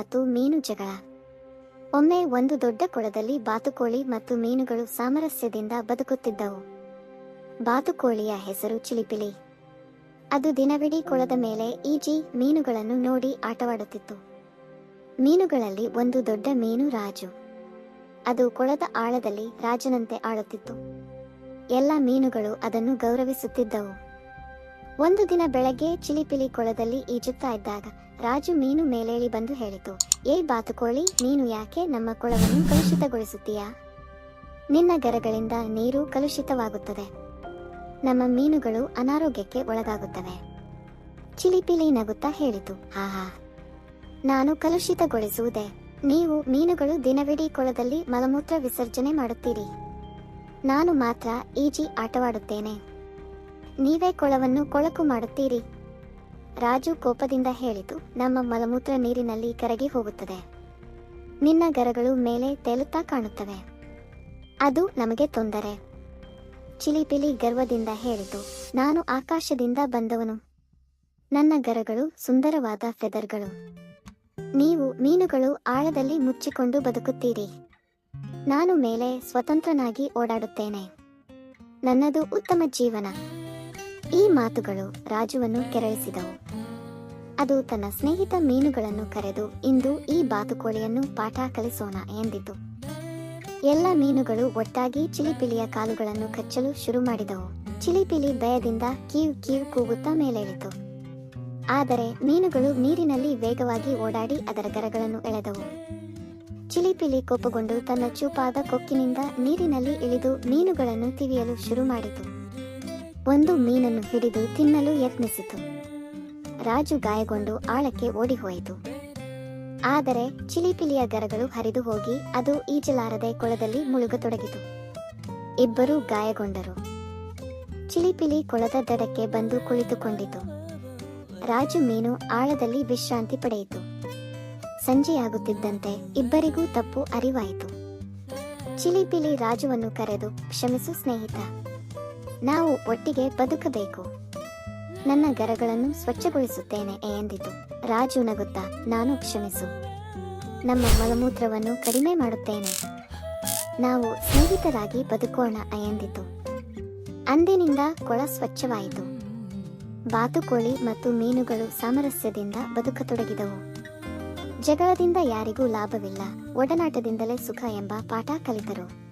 ಮತ್ತು ಮೀನು ಜಗಳ. ಒಮ್ಮೆ ಒಂದು ದೊಡ್ಡ ಕೊಳದಲ್ಲಿ ಬಾತುಕೋಳಿ ಮತ್ತು ಮೀನುಗಳು ಸಾಮರಸ್ಯದಿಂದ ಬದುಕುತ್ತಿದ್ದವು. ಬಾತುಕೋಳಿಯ ಹೆಸರು ಚಿಲಿಪಿಲಿ. ಅದು ದಿನವಿಡೀ ಕೊಳದ ಮೇಲೆ ಈಜಿ ಮೀನುಗಳನ್ನು ನೋಡಿ ಆಟವಾಡುತ್ತಿತ್ತು. ಮೀನುಗಳಲ್ಲಿ ಒಂದು ದೊಡ್ಡ ಮೀನು ರಾಜು. ಅದು ಕೊಳದ ಆಳದಲ್ಲಿ ರಾಜನಂತೆ ಆಳುತ್ತಿತ್ತು. ಎಲ್ಲ ಮೀನುಗಳು ಅದನ್ನು ಗೌರವಿಸುತ್ತಿದ್ದವು. ಒಂದು ದಿನ ಬೆಳಗ್ಗೆ ಚಿಲಿಪಿಲಿ ಕೊಳದಲ್ಲಿ ಈಜುತ್ತಾ ಇದ್ದಾಗ ರಾಜು ಮೀನು ಮೇಲೇಳಿ ಬಂದು ಹೇಳಿತು, ಏ ಬಾತುಕೋಳಿ ನೀನು ಯಾಕೆ ನಮ್ಮ ಕೊಳವನ್ನು ಕಲುಷಿತಗೊಳಿಸುತ್ತೀಯಾ? ನಿನ್ನ ಗರಗಳಿಂದ ನೀರು ಕಲುಷಿತವಾಗುತ್ತದೆ. ನಮ್ಮ ಮೀನುಗಳು ಅನಾರೋಗ್ಯಕ್ಕೆ ಒಳಗಾಗುತ್ತವೆ. ಚಿಲಿಪಿಲಿ ನಗುತ್ತಾ ಹೇಳಿತು, ಆಹಾ, ನಾನು ಕಲುಷಿತಗೊಳಿಸುವುದೇ? ನೀವು ಮೀನುಗಳು ದಿನವಿಡೀ ಕೊಳದಲ್ಲಿ ಮಲಮೂತ್ರ ವಿಸರ್ಜನೆ ಮಾಡುತ್ತೀರಿ. ನಾನು ಮಾತ್ರ ಈಜಿ ಆಟವಾಡುತ್ತೇನೆ. ನೀವೇ ಕೊಳವನ್ನು ಕೊಳಕು ಮಾಡುತ್ತೀರಿ. ರಾಜು ಕೋಪದಿಂದ ಹೇಳಿತು, ನಮ್ಮ ಮಲಮೂತ್ರ ನೀರಿನಲ್ಲಿ ಕರಗಿ ಹೋಗುತ್ತದೆ. ನಿನ್ನ ಗರಗಳು ಮೇಲೆ ತೇಲುತ್ತಾ ಕಾಣುತ್ತವೆ. ಅದು ನಮಗೆ ತೊಂದರೆ. ಚಿಲಿಪಿಲಿ ಗರ್ವದಿಂದ ಹೇಳಿತು, ನಾನು ಆಕಾಶದಿಂದ ಬಂದವನು. ನನ್ನ ಗರಗಳು ಸುಂದರವಾದ ಫೆದರ್ಗಳು. ನೀವು ಮೀನುಗಳು ಆಳದಲ್ಲಿ ಮುಚ್ಚಿಕೊಂಡು ಬದುಕುತ್ತೀರಿ. ನಾನು ಮೇಲೆ ಸ್ವತಂತ್ರನಾಗಿ ಓಡಾಡುತ್ತೇನೆ. ನನ್ನದು ಉತ್ತಮ ಜೀವನ. ಈ ಮಾತುಗಳು ರಾಜುವನ್ನು ಕೆರಳಿಸಿದವು. ಅದು ತನ್ನ ಸ್ನೇಹಿತ ಮೀನುಗಳನ್ನು ಕರೆದು, ಇಂದು ಈ ಬಾತುಕೋಳಿಯನ್ನು ಪಾಠ ಕಲಿಸೋಣ ಎಂದಿತು. ಎಲ್ಲ ಮೀನುಗಳು ಒಟ್ಟಾಗಿ ಚಿಲಿಪಿಲಿಯ ಕಾಲುಗಳನ್ನು ಕಚ್ಚಲು ಶುರು ಮಾಡಿದವು. ಚಿಲಿಪಿಲಿ ಭಯದಿಂದ ಕೀವ್ ಕೀವ್ ಕೂಗುತ್ತಾ ಮೇಲೇಳಿತು. ಆದರೆ ಮೀನುಗಳು ನೀರಿನಲ್ಲಿ ವೇಗವಾಗಿ ಓಡಾಡಿ ಅದರ ಗರಗಳನ್ನು ಎಳೆದವು. ಚಿಲಿಪಿಲಿ ಕೋಪಗೊಂಡು ತನ್ನ ಚೂಪಾದ ಕೊಕ್ಕಿನಿಂದ ನೀರಿನಲ್ಲಿ ಇಳಿದು ಮೀನುಗಳನ್ನು ತಿವಿಯಲು ಶುರು ಮಾಡಿತು. ಒಂದು ಮೀನನ್ನು ಹಿಡಿದು ತಿನ್ನಲು ಯತ್ನಿಸಿತು. ರಾಜು ಗಾಯಗೊಂಡು ಆಳಕ್ಕೆ ಓಡಿಹೋಯಿತು. ಆದರೆ ಚಿಲಿಪಿಲಿಯ ಗರಗಳು ಹರಿದು ಹೋಗಿ ಅದು ಈಜಲಾರದೆ ಕೊಳದಲ್ಲಿ ಮುಳುಗತೊಡಗಿತು. ಇಬ್ಬರೂ ಗಾಯಗೊಂಡರು. ಚಿಲಿಪಿಲಿ ಕೊಳದ ದಡಕ್ಕೆ ಬಂದು ಕುಳಿತುಕೊಂಡಿತು. ರಾಜು ಮೀನು ಆಳದಲ್ಲಿ ವಿಶ್ರಾಂತಿ ಪಡೆಯಿತು. ಸಂಜೆಯಾಗುತ್ತಿದ್ದಂತೆ ಇಬ್ಬರಿಗೂ ತಪ್ಪು ಅರಿವಾಯಿತು. ಚಿಲಿಪಿಲಿ ರಾಜುವನ್ನು ಕರೆದು ಕ್ಷಮಿಸು ಸ್ನೇಹಿತ. ನಾವು ಒಟ್ಟಿಗೆ ಬದುಕಬೇಕು. ನನ್ನ ಗರಗಳನ್ನು ಸ್ವಚ್ಛಗೊಳಿಸುತ್ತೇನೆ ಎಂದಿತು. ರಾಜು ನಗುತ್ತಾ, ನಾನು ಕ್ಷಮಿಸು. ನಮ್ಮ ಮಲಮೂತ್ರವನ್ನು ಕಡಿಮೆ ಮಾಡುತ್ತೇನೆ. ನಾವು ಸ್ನೇಹಿತರಾಗಿ ಬದುಕೋಣ ಎಂದಿತು. ಅಂದಿನಿಂದ ಕೊಳ ಸ್ವಚ್ಛವಾಯಿತು. ಬಾತುಕೋಳಿ ಮತ್ತು ಮೀನುಗಳು ಸಾಮರಸ್ಯದಿಂದ ಬದುಕತೊಡಗಿದವು. ಜಗಳದಿಂದ ಯಾರಿಗೂ ಲಾಭವಿಲ್ಲ. ಒಡನಾಟದಿಂದಲೇ ಸುಖ ಎಂಬ ಪಾಠ ಕಲಿತರು.